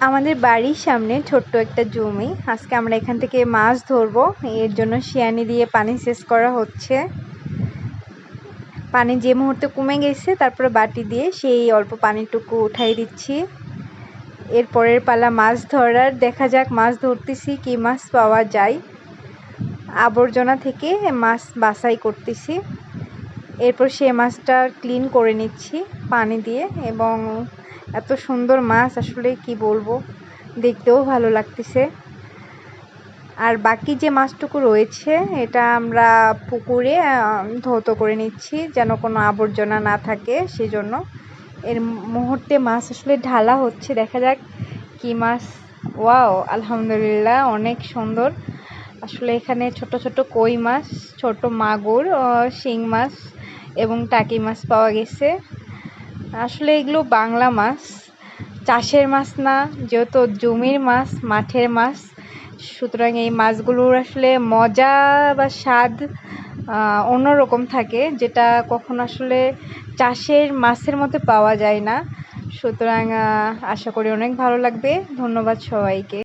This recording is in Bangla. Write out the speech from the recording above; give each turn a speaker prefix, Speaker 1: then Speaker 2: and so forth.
Speaker 1: আমাদের বাড়ির সামনে ছোট্ট একটা জমি। আজকে আমরা এখান থেকে মাছ ধরবো। এর জন্য শিয়ানি দিয়ে পানি সেচ করা হচ্ছে। পানি যে মুহূর্তে কমে গেছে, তারপরে বাটি দিয়ে সেই অল্প পানিটুকু উঠাই দিচ্ছি। এর পরের পালা মাছ ধরার। দেখা যাক মাছ ধরতেছি কি মাছ পাওয়া যায়। আবর্জনা থেকে মাছ বাছাই করতেছি। এরপর সে মাছটা ক্লিন করে নিচ্ছি পানি দিয়ে এবং এত সুন্দর মাছ, আসলে কি বলব? দেখতেও ভালো লাগতেছে। আর বাকি যে মাছটুকু রয়েছে, এটা আমরা পুকুরে ধৌত করে নিচ্ছি যেন কোনো আবর্জনা না থাকে সেজন্য। এর মুহূর্তে মাছ আসলে ঢালা হচ্ছে, দেখা যাক কি মাছ। ওয়াও, আলহামদুলিল্লাহ, অনেক সুন্দর। আসলে এখানে ছোট ছোট কই মাছ, ছোট মাগুর শিং মাছ এবং টাকি মাছ পাওয়া গেছে। আসলে এগুলো বাংলা মাছ। চাষের মাছ না, যেহেতু জমির মাছ, মাঠের মাছ। সুতরাং এই মাছগুলোর আসলে মজা বা স্বাদ অন্যরকম থাকে, যেটা কখন আসলে চাষের মাছের মতো পাওয়া যায় না। সুতরাং আশা করি অনেক ভালো লাগবে। ধন্যবাদ সবাইকে।